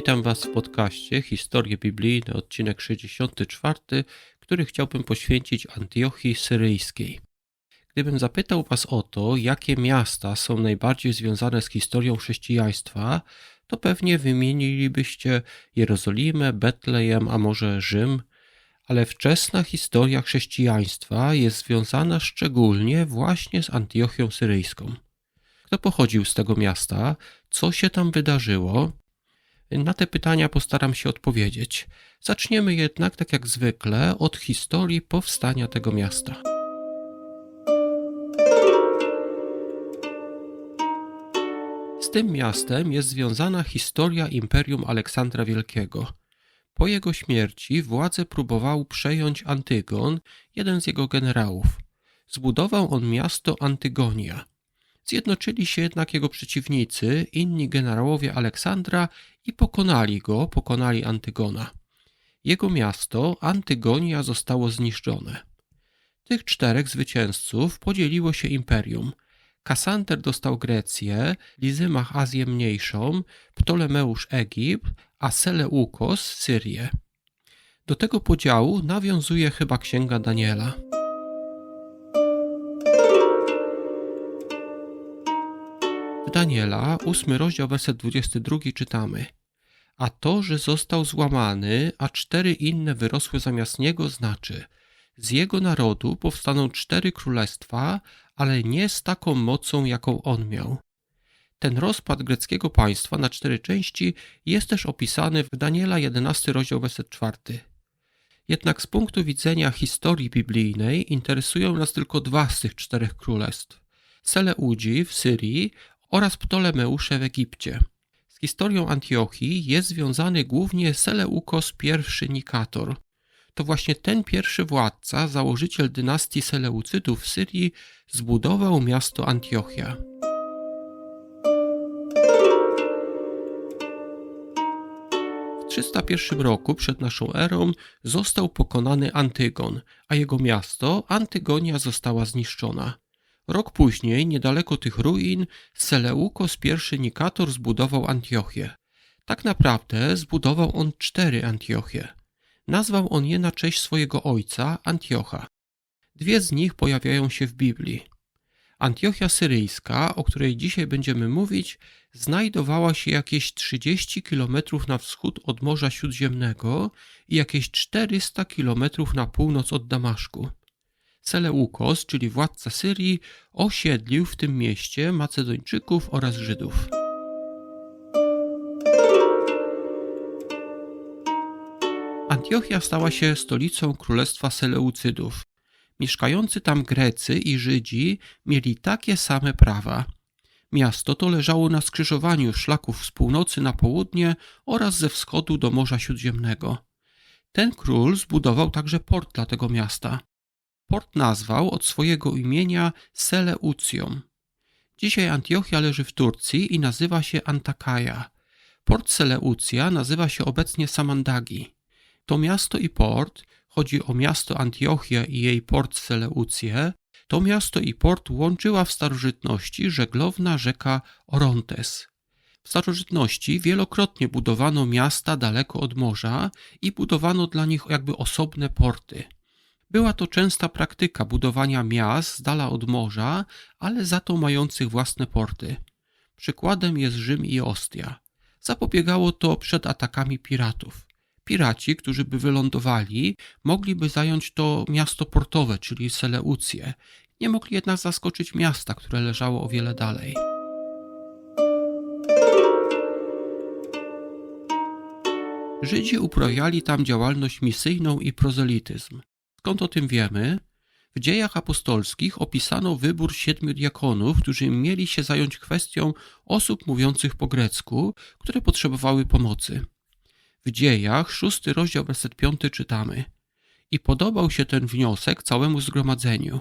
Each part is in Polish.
Witam Was w podcaście Historie Biblijne, odcinek 64, który chciałbym poświęcić Antiochii Syryjskiej. Gdybym zapytał Was o to, jakie miasta są najbardziej związane z historią chrześcijaństwa, to pewnie wymienilibyście Jerozolimę, Betlejem, a może Rzym, ale wczesna historia chrześcijaństwa jest związana szczególnie właśnie z Antiochią Syryjską. Kto pochodził z tego miasta, co się tam wydarzyło, na te pytania postaram się odpowiedzieć. Zaczniemy jednak, tak jak zwykle, od historii powstania tego miasta. Z tym miastem jest związana historia Imperium Aleksandra Wielkiego. Po jego śmierci władzę próbował przejąć Antygon, jeden z jego generałów. Zbudował on miasto Antygonia. Zjednoczyli się jednak jego przeciwnicy, inni generałowie Aleksandra i pokonali go, pokonali Antygona. Jego miasto, Antygonia, zostało zniszczone. Tych czterech zwycięzców podzieliło się imperium. Kasanter dostał Grecję, Lizymach Azję Mniejszą, Ptolemeusz Egipt, a Seleukos Syrię. Do tego podziału nawiązuje chyba księga Daniela. Daniela, ósmy rozdział, werset 22 czytamy A to, że został złamany, a cztery inne wyrosły zamiast niego, znaczy z jego narodu powstaną cztery królestwa, ale nie z taką mocą, jaką on miał. Ten rozpad greckiego państwa na cztery części jest też opisany w Daniela 11 rozdział werset 4. Jednak z punktu widzenia historii biblijnej interesują nas tylko dwa z tych czterech królestw. Seleudzi w Syrii oraz Ptolemeusze w Egipcie. Z historią Antiochii jest związany głównie Seleukos I Nikator. To właśnie ten pierwszy władca, założyciel dynastii Seleucydów w Syrii, zbudował miasto Antiochia. W 301 roku przed naszą erą został pokonany Antygon, a jego miasto Antygonia została zniszczona. Rok później, niedaleko tych ruin, Seleukos I Nikator zbudował Antiochię. Tak naprawdę zbudował on cztery Antiochie. Nazwał on je na cześć swojego ojca, Antiocha. Dwie z nich pojawiają się w Biblii. Antiochia Syryjska, o której dzisiaj będziemy mówić, znajdowała się jakieś 30 km na wschód od Morza Śródziemnego i jakieś 400 km na północ od Damaszku. Seleukos, czyli władca Syrii, osiedlił w tym mieście Macedończyków oraz Żydów. Antiochia stała się stolicą królestwa Seleucydów. Mieszkający tam Grecy i Żydzi mieli takie same prawa. Miasto to leżało na skrzyżowaniu szlaków z północy na południe oraz ze wschodu do Morza Śródziemnego. Ten król zbudował także port dla tego miasta. Port nazwał od swojego imienia Seleucją. Dzisiaj Antiochia leży w Turcji i nazywa się Antakaja. Port Seleucja nazywa się obecnie Samandagi. To miasto i port, chodzi o miasto Antiochia i jej port Seleucję, to miasto i port łączyła w starożytności żeglowna rzeka Orontes. W starożytności wielokrotnie budowano miasta daleko od morza i budowano dla nich jakby osobne porty. Była to częsta praktyka budowania miast z dala od morza, ale za to mających własne porty. Przykładem jest Rzym i Ostia. Zapobiegało to przed atakami piratów. Piraci, którzy by wylądowali, mogliby zająć to miasto portowe, czyli Seleucję. Nie mogli jednak zaskoczyć miasta, które leżało o wiele dalej. Żydzi uprawiali tam działalność misyjną i prozelityzm. Skąd o tym wiemy? W dziejach apostolskich opisano wybór siedmiu diakonów, którzy mieli się zająć kwestią osób mówiących po grecku, które potrzebowały pomocy. W dziejach, szósty rozdział, werset piąty czytamy I podobał się ten wniosek całemu zgromadzeniu.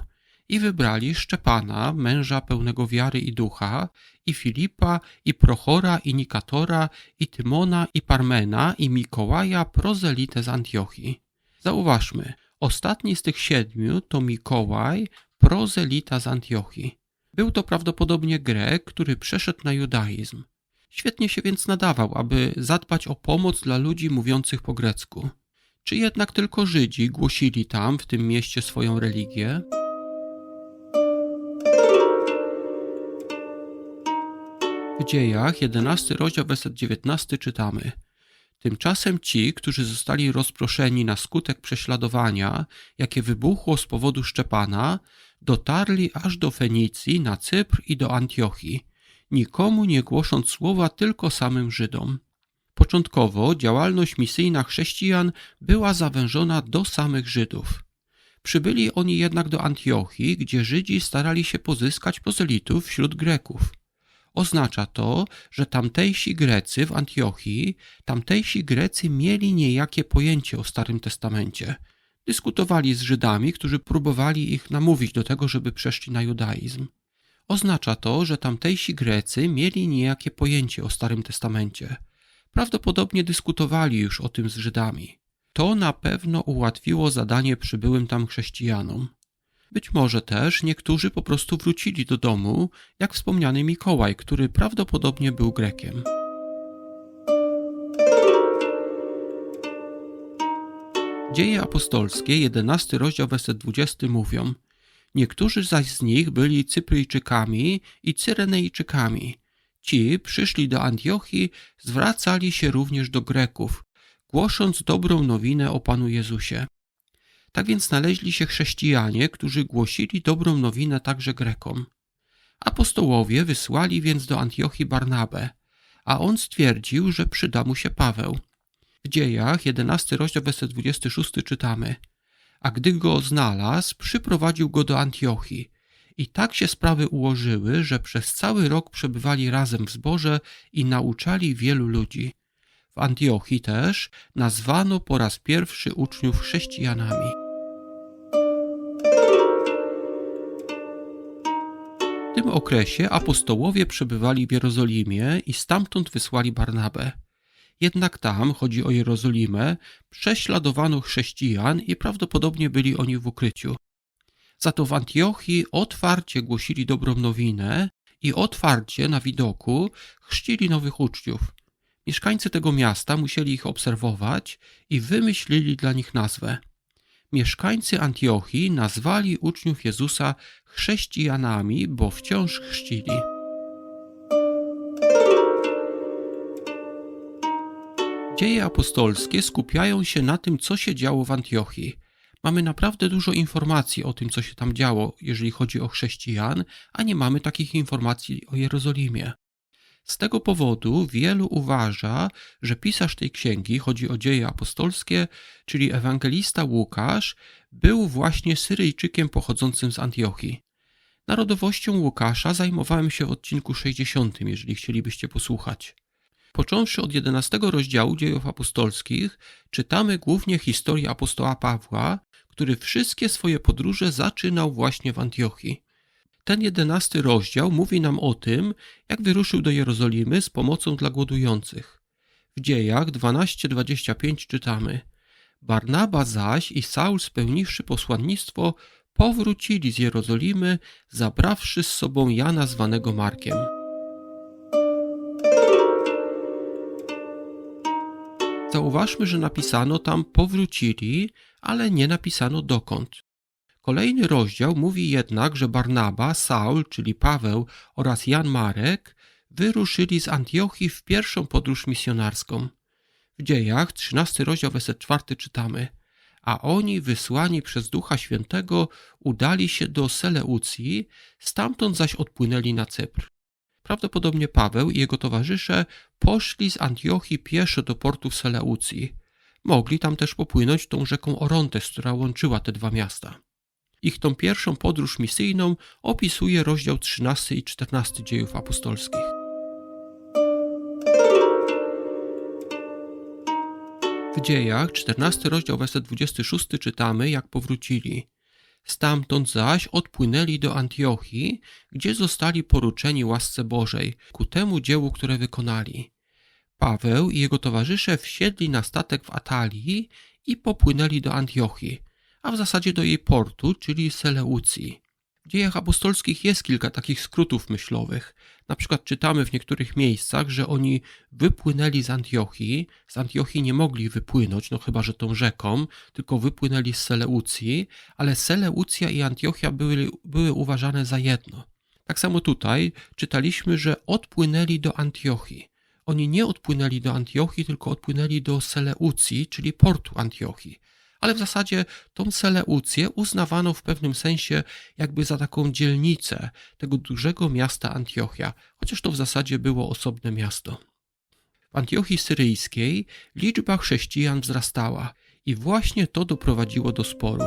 I wybrali Szczepana, męża pełnego wiary i ducha, i Filipa, i Prochora, i Nikatora, i Tymona, i Parmena, i Mikołaja, prozelitę z Antiochii. Zauważmy, Ostatni z tych siedmiu to Mikołaj, prozelita z Antiochii. Był to prawdopodobnie Grek, który przeszedł na judaizm. Świetnie się więc nadawał, aby zadbać o pomoc dla ludzi mówiących po grecku. Czy jednak tylko Żydzi głosili tam, w tym mieście, swoją religię? W dziejach, 11 rozdział, werset 19 czytamy. Tymczasem ci, którzy zostali rozproszeni na skutek prześladowania, jakie wybuchło z powodu Szczepana, dotarli aż do Fenicji, na Cypr i do Antiochii, nikomu nie głosząc słowa tylko samym Żydom. Początkowo działalność misyjna chrześcijan była zawężona do samych Żydów. Przybyli oni jednak do Antiochii, gdzie Żydzi starali się pozyskać prozelitów wśród Greków. Oznacza to, że tamtejsi Grecy w Antiochii, tamtejsi Grecy mieli niejakie pojęcie o Starym Testamencie. Dyskutowali z Żydami, którzy próbowali ich namówić do tego, żeby przeszli na judaizm. Oznacza to, że tamtejsi Grecy mieli niejakie pojęcie o Starym Testamencie. Prawdopodobnie dyskutowali już o tym z Żydami. To na pewno ułatwiło zadanie przybyłym tam chrześcijanom. Być może też niektórzy po prostu wrócili do domu, jak wspomniany Mikołaj, który prawdopodobnie był Grekiem. Dzieje apostolskie, 11 rozdział, werset 20 mówią Niektórzy zaś z nich byli Cypryjczykami i Cyrenejczykami. Ci przyszli do Antiochii, zwracali się również do Greków, głosząc dobrą nowinę o Panu Jezusie. Tak więc znaleźli się chrześcijanie, którzy głosili dobrą nowinę także Grekom. Apostołowie wysłali więc do Antiochii Barnabę, a on stwierdził, że przyda mu się Paweł. W dziejach 11 rozdział werset 26 czytamy A gdy go znalazł, przyprowadził go do Antiochii. I tak się sprawy ułożyły, że przez cały rok przebywali razem w zborze i nauczali wielu ludzi. Antiochii też nazwano po raz pierwszy uczniów chrześcijanami. W tym okresie apostołowie przebywali w Jerozolimie i stamtąd wysłali Barnabę. Jednak tam, chodzi o Jerozolimę, prześladowano chrześcijan i prawdopodobnie byli oni w ukryciu. Za to w Antiochii otwarcie głosili dobrą nowinę i otwarcie na widoku chrzcili nowych uczniów. Mieszkańcy tego miasta musieli ich obserwować i wymyślili dla nich nazwę. Mieszkańcy Antiochii nazwali uczniów Jezusa chrześcijanami, bo wciąż chrzcili. Dzieje apostolskie skupiają się na tym, co się działo w Antiochii. Mamy naprawdę dużo informacji o tym, co się tam działo, jeżeli chodzi o chrześcijan, a nie mamy takich informacji o Jerozolimie. Z tego powodu wielu uważa, że pisarz tej księgi, chodzi o dzieje apostolskie, czyli ewangelista Łukasz, był właśnie Syryjczykiem pochodzącym z Antiochii. Narodowością Łukasza zajmowałem się w odcinku 60, jeżeli chcielibyście posłuchać. Począwszy od 11 rozdziału dziejów apostolskich, czytamy głównie historię apostoła Pawła, który wszystkie swoje podróże zaczynał właśnie w Antiochii. Ten jedenasty rozdział mówi nam o tym, jak wyruszył do Jerozolimy z pomocą dla głodujących. W dziejach 12:25 czytamy: Barnaba zaś i Saul, spełniwszy posłannictwo, powrócili z Jerozolimy, zabrawszy z sobą Jana zwanego Markiem. Zauważmy, że napisano tam powrócili, ale nie napisano dokąd. Kolejny rozdział mówi jednak, że Barnaba, Saul, czyli Paweł oraz Jan Marek wyruszyli z Antiochii w pierwszą podróż misjonarską. W dziejach, 13 rozdział, werset 4 czytamy A oni, wysłani przez Ducha Świętego, udali się do Seleucji, stamtąd zaś odpłynęli na Cypr. Prawdopodobnie Paweł i jego towarzysze poszli z Antiochii pieszo do portu w Seleucji. Mogli tam też popłynąć tą rzeką Orontes, która łączyła te dwa miasta. Ich tą pierwszą podróż misyjną opisuje rozdział 13 i 14 dziejów apostolskich. W dziejach, 14 rozdział, werset 26 czytamy, jak powrócili. Stamtąd zaś odpłynęli do Antiochii, gdzie zostali poruczeni łasce Bożej ku temu dziełu, które wykonali. Paweł i jego towarzysze wsiedli na statek w Atalii i popłynęli do Antiochii, a w zasadzie do jej portu, czyli Seleucji. W dziejach apostolskich jest kilka takich skrótów myślowych. Na przykład czytamy w niektórych miejscach, że oni wypłynęli z Antiochii. Z Antiochii nie mogli wypłynąć, no chyba że tą rzeką, tylko wypłynęli z Seleucji, ale Seleucja i Antiochia były, były uważane za jedno. Tak samo tutaj czytaliśmy, że odpłynęli do Antiochii. Oni nie odpłynęli do Antiochii, tylko odpłynęli do Seleucji, czyli portu Antiochii ale w zasadzie tą Seleucję uznawano w pewnym sensie jakby za taką dzielnicę tego dużego miasta Antiochia, chociaż to w zasadzie było osobne miasto. W Antiochii Syryjskiej liczba chrześcijan wzrastała i właśnie to doprowadziło do sporu.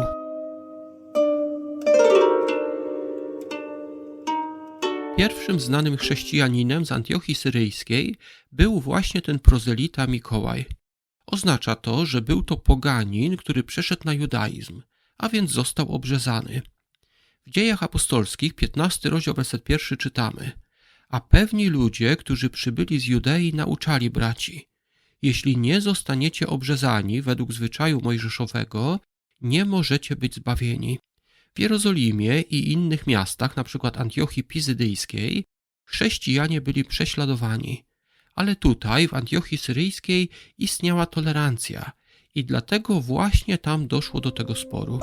Pierwszym znanym chrześcijaninem z Antiochii Syryjskiej był właśnie ten prozelita Mikołaj. Oznacza to, że był to poganin, który przeszedł na judaizm, a więc został obrzezany. W dziejach apostolskich, 15 rozdział, werset pierwszy czytamy A pewni ludzie, którzy przybyli z Judei, nauczali braci Jeśli nie zostaniecie obrzezani według zwyczaju mojżeszowego, nie możecie być zbawieni. W Jerozolimie i innych miastach, np. Antiochii Pizydyjskiej, chrześcijanie byli prześladowani ale tutaj, w Antiochii Syryjskiej, istniała tolerancja i dlatego właśnie tam doszło do tego sporu.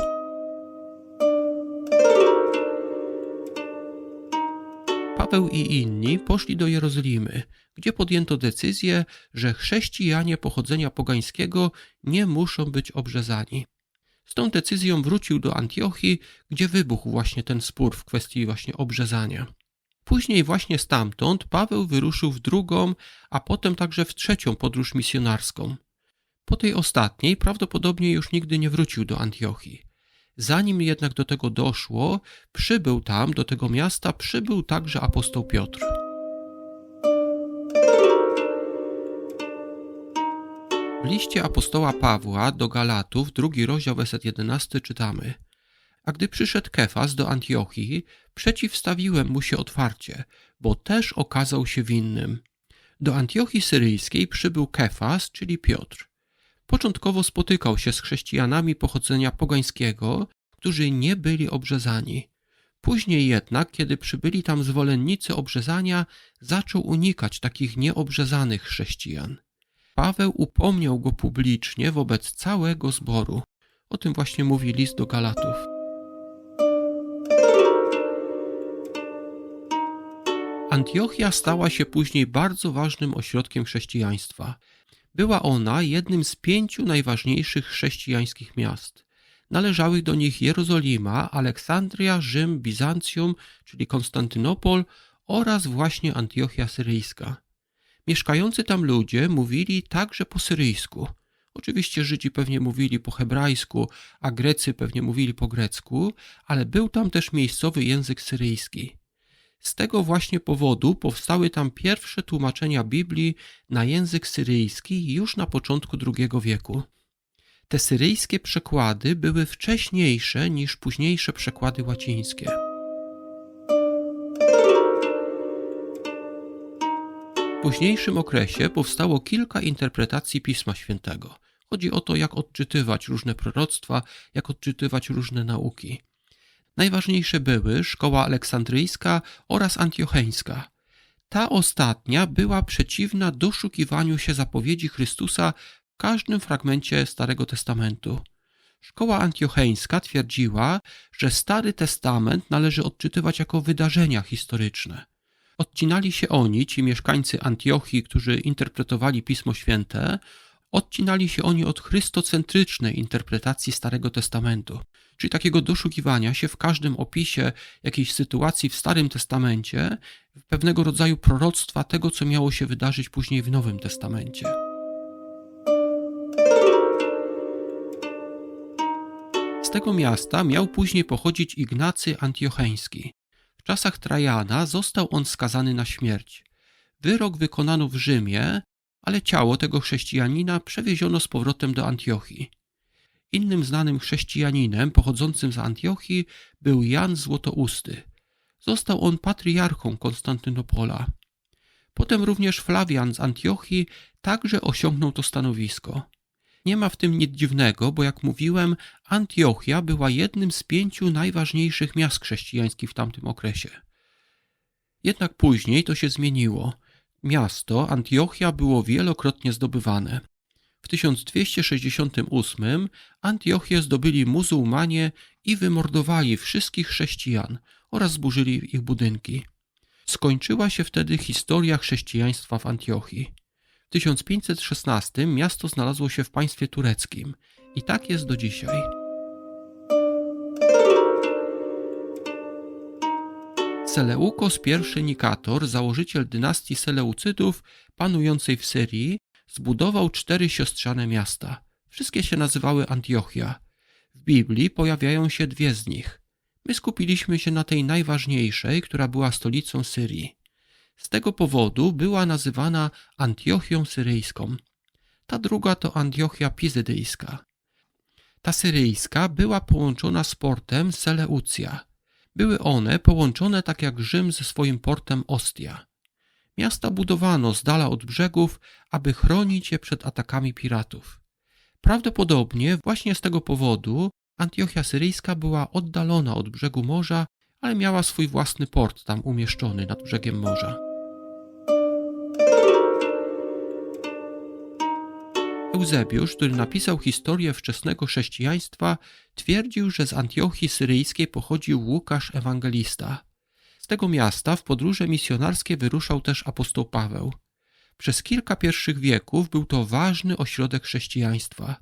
Paweł i inni poszli do Jerozolimy, gdzie podjęto decyzję, że chrześcijanie pochodzenia pogańskiego nie muszą być obrzezani. Z tą decyzją wrócił do Antiochii, gdzie wybuchł właśnie ten spór w kwestii właśnie obrzezania. Później właśnie stamtąd Paweł wyruszył w drugą, a potem także w trzecią podróż misjonarską. Po tej ostatniej prawdopodobnie już nigdy nie wrócił do Antiochii. Zanim jednak do tego doszło, przybył tam, do tego miasta, przybył także apostoł Piotr. W liście apostoła Pawła do Galatów, drugi rozdział, werset 11 czytamy – a gdy przyszedł Kefas do Antiochii, przeciwstawiłem mu się otwarcie, bo też okazał się winnym. Do Antiochii Syryjskiej przybył Kefas, czyli Piotr. Początkowo spotykał się z chrześcijanami pochodzenia pogańskiego, którzy nie byli obrzezani. Później jednak, kiedy przybyli tam zwolennicy obrzezania, zaczął unikać takich nieobrzezanych chrześcijan. Paweł upomniał go publicznie wobec całego zboru. O tym właśnie mówi list do Galatów. Antiochia stała się później bardzo ważnym ośrodkiem chrześcijaństwa. Była ona jednym z pięciu najważniejszych chrześcijańskich miast. Należały do nich Jerozolima, Aleksandria, Rzym, Bizancjum, czyli Konstantynopol oraz właśnie Antiochia Syryjska. Mieszkający tam ludzie mówili także po syryjsku. Oczywiście Żydzi pewnie mówili po hebrajsku, a Grecy pewnie mówili po grecku, ale był tam też miejscowy język syryjski. Z tego właśnie powodu powstały tam pierwsze tłumaczenia Biblii na język syryjski już na początku II wieku. Te syryjskie przekłady były wcześniejsze niż późniejsze przekłady łacińskie. W późniejszym okresie powstało kilka interpretacji Pisma Świętego. Chodzi o to, jak odczytywać różne proroctwa, jak odczytywać różne nauki. Najważniejsze były szkoła aleksandryjska oraz antiocheńska. Ta ostatnia była przeciwna doszukiwaniu się zapowiedzi Chrystusa w każdym fragmencie Starego Testamentu. Szkoła antiocheńska twierdziła, że Stary Testament należy odczytywać jako wydarzenia historyczne. Odcinali się oni, ci mieszkańcy Antiochii, którzy interpretowali Pismo Święte, odcinali się oni od chrystocentrycznej interpretacji Starego Testamentu, czyli takiego doszukiwania się w każdym opisie jakiejś sytuacji w Starym Testamencie, pewnego rodzaju proroctwa tego, co miało się wydarzyć później w Nowym Testamencie. Z tego miasta miał później pochodzić Ignacy Antiocheński. W czasach Trajana został on skazany na śmierć. Wyrok wykonano w Rzymie, ale ciało tego chrześcijanina przewieziono z powrotem do Antiochii. Innym znanym chrześcijaninem pochodzącym z Antiochii był Jan Złotousty. Został on patriarchą Konstantynopola. Potem również Flawian z Antiochii także osiągnął to stanowisko. Nie ma w tym nic dziwnego, bo jak mówiłem, Antiochia była jednym z pięciu najważniejszych miast chrześcijańskich w tamtym okresie. Jednak później to się zmieniło. Miasto Antiochia było wielokrotnie zdobywane. W 1268 Antiochię zdobyli muzułmanie i wymordowali wszystkich chrześcijan oraz zburzyli ich budynki. Skończyła się wtedy historia chrześcijaństwa w Antiochii. W 1516 miasto znalazło się w państwie tureckim i tak jest do dzisiaj. Seleukos I Nikator, założyciel dynastii Seleucydów panującej w Syrii, zbudował cztery siostrzane miasta. Wszystkie się nazywały Antiochia. W Biblii pojawiają się dwie z nich. My skupiliśmy się na tej najważniejszej, która była stolicą Syrii. Z tego powodu była nazywana Antiochią Syryjską. Ta druga to Antiochia Pizydyjska. Ta syryjska była połączona z portem Seleucja. Były one połączone tak jak Rzym ze swoim portem Ostia. Miasta budowano z dala od brzegów, aby chronić je przed atakami piratów. Prawdopodobnie właśnie z tego powodu Antiochia Syryjska była oddalona od brzegu morza, ale miała swój własny port tam umieszczony nad brzegiem morza. Eusebiusz, który napisał historię wczesnego chrześcijaństwa, twierdził, że z Antiochii Syryjskiej pochodził Łukasz Ewangelista. Tego miasta w podróże misjonarskie wyruszał też apostoł Paweł. Przez kilka pierwszych wieków był to ważny ośrodek chrześcijaństwa.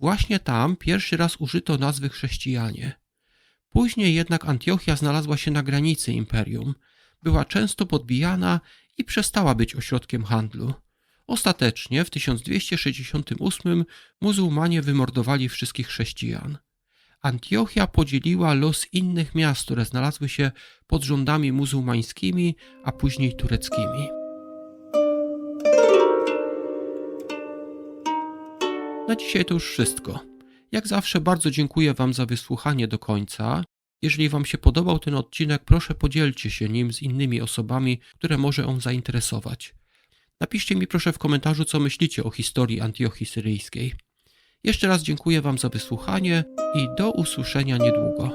Właśnie tam pierwszy raz użyto nazwy chrześcijanie. Później jednak Antiochia znalazła się na granicy imperium. Była często podbijana i przestała być ośrodkiem handlu. Ostatecznie w 1268 muzułmanie wymordowali wszystkich chrześcijan. Antiochia podzieliła los innych miast, które znalazły się pod rządami muzułmańskimi, a później tureckimi. Na dzisiaj to już wszystko. Jak zawsze bardzo dziękuję Wam za wysłuchanie do końca. Jeżeli Wam się podobał ten odcinek, proszę podzielcie się nim z innymi osobami, które może on zainteresować. Napiszcie mi proszę w komentarzu, co myślicie o historii Antiochii Syryjskiej. Jeszcze raz dziękuję Wam za wysłuchanie i do usłyszenia niedługo.